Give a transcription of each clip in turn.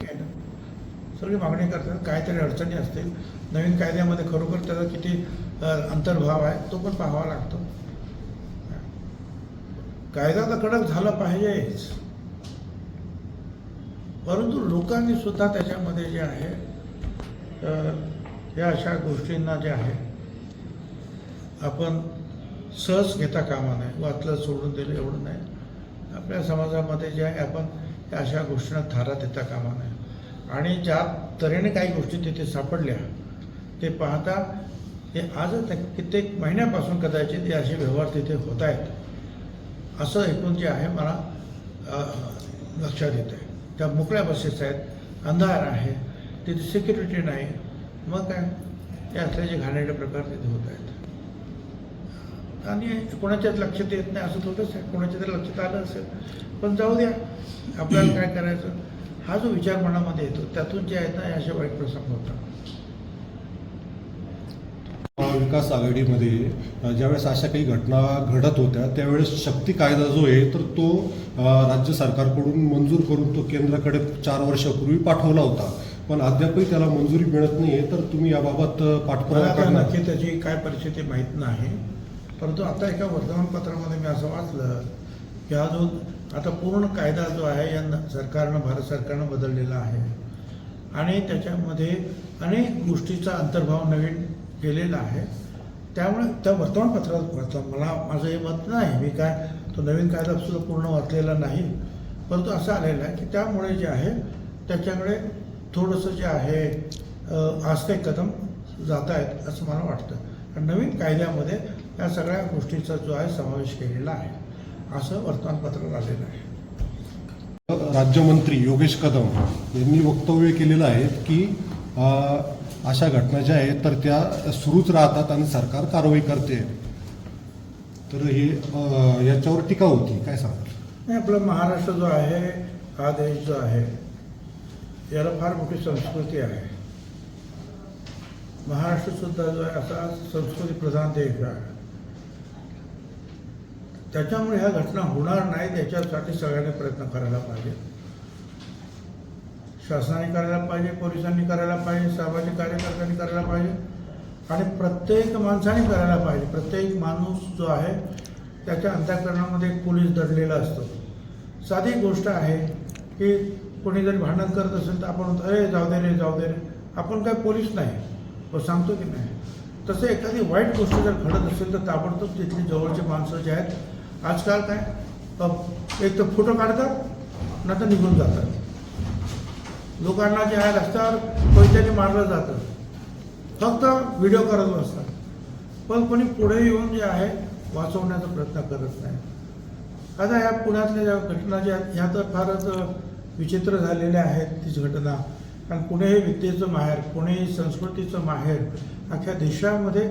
सगळी मागणी करतात काहीतरी अडचणी असतील नवीन कायद्यामध्ये खरोखर त्याचा किती अंतर्भाव आहे तो पण पाहावा लागतो. कायदा तर कडक झाला पाहिजेच. परंतु लोकांनी सुद्धा त्याच्यामध्ये जे आहे या अशा गोष्टींना जे आहे आपण सहज घेता कामा नये वाचलं सोडून दिलं एवढं नाही. आपल्या समाजामध्ये जे आहे आपण या अशा गोष्टींना थारा देता कामा नये. आणि ज्या तऱ्हेने काही गोष्टी तिथे सापडल्या ते पाहता हे आजच कित्येक महिन्यापासून कदाचित हे असे व्यवहार तिथे होत आहेत. असं एकूण जे आहे मला लक्षात येतं आहे त्या मोकळ्या बसेस आहेत अंधार आहे तिथे सिक्युरिटी नाही. मग काय? हे असल्याचे घाणेरडे प्रकार तिथे होत आहेत. आणि कोणाच्याच लक्षात येत नाही असं थोडंच आहे. कोणाच्या तरी लक्षात आलं असेल. पण जाऊ द्या आपल्याला काय करायचं? हा जो विचार मनामध्ये येतो त्यातून जे आहेत ना असे वाईट प्रसंग होतात. विकास आघाडीमध्ये ज्यावेळेस अशा काही घटना घडत होत्या त्यावेळेस शक्ती कायदा जो आहे तर तो राज्य सरकारकडून मंजूर करून तो केंद्राकडे चार वर्षापूर्वी पाठवला होता. पण अद्यापही त्याला मंजुरी मिळत नाहीये तर तुम्ही याबाबत पाठपुरावा नक्की त्याची काय परिस्थिती माहीत नाही. परंतु आता एका वर्तमानपत्रामध्ये मी असं वाचलं की हा जो आता पूर्ण कायदा जो आहे या सरकारनं भारत सरकारनं बदललेला आहे. आणि त्याच्यामध्ये अनेक गोष्टीचा अंतर्भाव नवीन केलेला आहे. त्यामुळे त्या वर्तमानपत्रात वाचलं. मला माझं हे मत नाही. मी काय तो नवीन कायदासुद्धा पूर्ण वाचलेला नाही. परंतु असं आलेलं आहे की त्यामुळे जे आहे त्याच्याकडे थोडंसं जे आहे अ, आज कदम जात आहेत असं मला वाटतं. कारण नवीन कायद्यामध्ये या सगळ्या गोष्टीचा जो आहे समावेश केलेला आहे. असं वर्तमानपत्रात आलेलं आहे. राज्यमंत्री योगेश कदम यांनी वक्तव्य केलेलं आहे की अशा घटना ज्या आहेत तर त्या सुरूच राहतात आणि सरकार कारवाई करते. तर हे याच्यावर टीका होती. काय सांगाल नाही आपला महाराष्ट्र जो आहे हा देश जो आहे याला फार मोठी संस्कृती आहे. महाराष्ट्र सुद्धा जो आहे असा संस्कृती प्रधान देश आहे. त्याच्यामुळे ह्या घटना होणार नाही याच्यासाठी सगळ्यांनी प्रयत्न करायला पाहिजे. शासनाने करायला पाहिजे पोलिसांनी करायला पाहिजे सामाजिक कार्यकर्त्यांनी करायला पाहिजे आणि प्रत्येक माणसाने करायला पाहिजे. प्रत्येक माणूस जो आहे त्याच्या अंतःकरणामध्ये एक पोलीस दडलेला असतो. साधी गोष्ट आहे की कोणी जरी भांडण करत असेल तर आपण म्हणतो, अरे जाऊ दे रे जाऊ दे रे. आपण काय पोलीस नाही. व सांगतो की नाही. तसं एखादी वाईट गोष्ट जर घडत असेल तर ताबडतोब तिथली जवळची माणसं जे आहेत आजकाल काय? एक तर फोटो काढतात नंतर निघून जातात. लोकांना जे आहे रस्त्यावर पैशाने मारलं जातं. फक्त व्हिडिओ करत बसतात. पण कोणी पुढे येऊन जे आहे वाचवण्याचा प्रयत्न करत नाही. आता ह्या पुण्यातल्या ज्या घटना ज्या ह्या तर फारच विचित्र झालेल्या आहेत तीच घटना. कारण पुणे हे विद्येचं माहेर पुणे संस्कृतीचं माहेर अख्ख्या देशामध्ये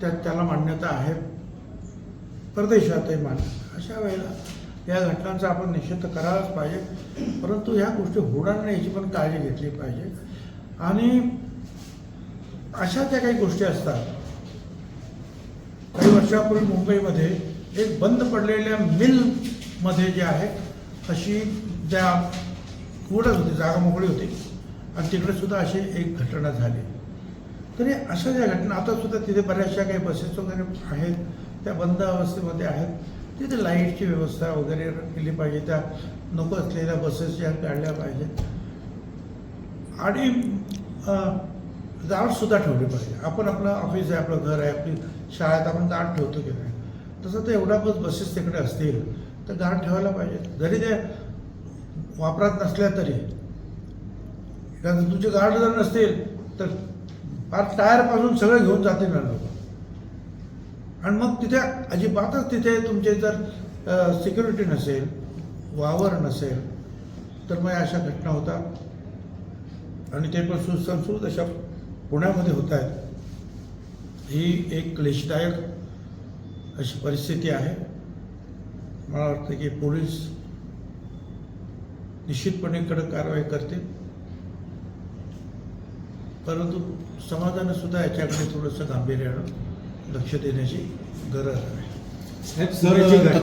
त्या त्याला मान्यता आहे. परदेशातही मान्यता अशा वेळेला या घटनांचा आपण निषेध करायलाच पाहिजे. परंतु ह्या गोष्टी होणार नाही याची पण काळजी घेतली पाहिजे. आणि अशा ज्या काही गोष्टी असतात काही वर्षापूर्वी मुंबईमध्ये एक बंद पडलेल्या मिलमध्ये जे आहे अशी त्या उघडत होती जागा मोकळी होती. आणि तिकडे सुद्धा अशी एक घटना झाली. तरी अशा ज्या घटना आता सुद्धा तिथे बऱ्याचशा काही बसेस वगैरे आहेत. त्या बंद अवस्थेमध्ये आहेत. तिथे लाईटची व्यवस्था वगैरे केली पाहिजे. त्या नको असलेल्या बसेस ज्या काढल्या पाहिजेत. आणि गार्ड ठेवली पाहिजे. आपण आपलं ऑफिस आहे आपलं घर आहे आपली शाळेत आपण गार्ड ठेवतो की नाही? तसं तर एवढा बस बसेस तिकडे असतील तर गार्ड ठेवायला पाहिजे. जरी ते वापरात नसल्या तरी. कारण तुमचे गार्ड जर नसतील तर फार टायरपासून सगळं घेऊन जातील ना लोक. आणि मग तिथे अजिबातच तिथे तुमचे जर सिक्युरिटी नसेल वावर नसेल तर मग अशा घटना होतात. आणि ते पण सुसंस्कृत अशा पुण्यामध्ये होत आहेत. ही एक क्लेशदायक अशी परिस्थिती आहे. मला वाटतं की पोलीस निश्चितपणे कडक कारवाई करतील. परंतु समाजानं सुद्धा याच्याकडे थोडंसं गांभीर्यानं लक्ष देण्याची गरज आहे.